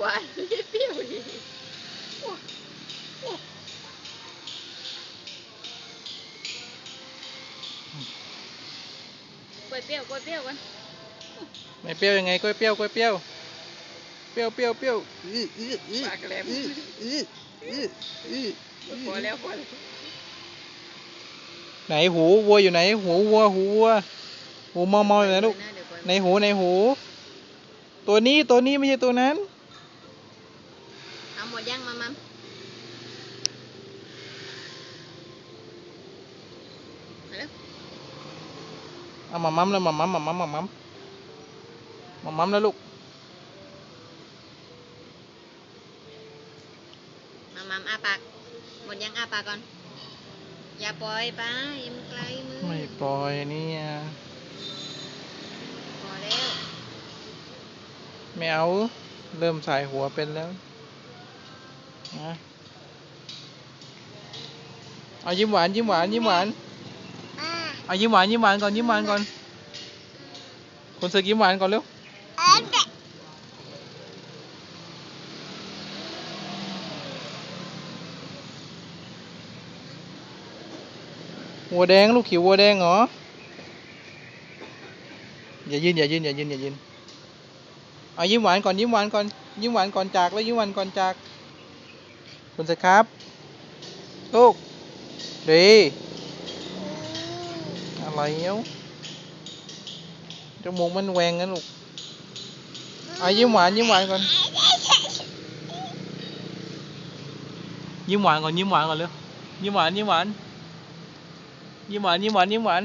หวานไม่เปรี้ยวดิกล้วยเปรี้ยวกล้วยเปรี้ยวกันไม่เปรี้ยวยังไงกล้วยเปรี้ยวกล้วยเปรี้ยว เปรี้ยวเปรี้ยวเปรี้ยวอื้ออื้ออื้อปากแหลมอื้ออื้ออื้ออื้อพอแล้วพอแล้วไหนหูวัวอยู่ไหนหูวัวหูวัวหูเมาเมาอยู่ไหนลูกเดี๋ยวก่อนในหูในหู ตัวนี้ตัวนี้ไม่ใช่ตัวนั้นเอา หมดยังมามัมมาแล้วเอามามัมแล้วมามัมมามัมมามัมมามัมแล้วลูก มามัมอ้าปาก หมดยังอ้าปากก่อน อย่าปล่อยไปอยังไกลมือ ไม่ปล่อยเนี่ยพอแล้ว ไม่เอา เริ่มใส่หัวเป็นแล้ว นะเอายิ้มหวานยิ้มหวานยิ้มหวานเอายิ้มหวานยิ้มหวานก่อนยิ้มหวานก่อนคนเสือยิ้มหวานก่อนเร็วหัวแดงลูกขิวหัวแดงเหรอ อย่ายืนอย่ายืนอย่ายืนอย่ายืนเอายิ้มหวานก่อนยิ้มหวานก่อนยิ้มหวานก่อนจากแล้วยิ้มหวานก่อนจาก คุณสิครับ ลูก ดีอะไรเนี้ยจมูกมันแหวงงั้นลูกเอายิ้มหวานยิ้มหวานก่อน ยิ้มหวานก่อนยิ้มหวานก่อนเร็วยิ้มหวานยิ้มหวานยิ้มหวานยิ้มหวานยิ้มหวาน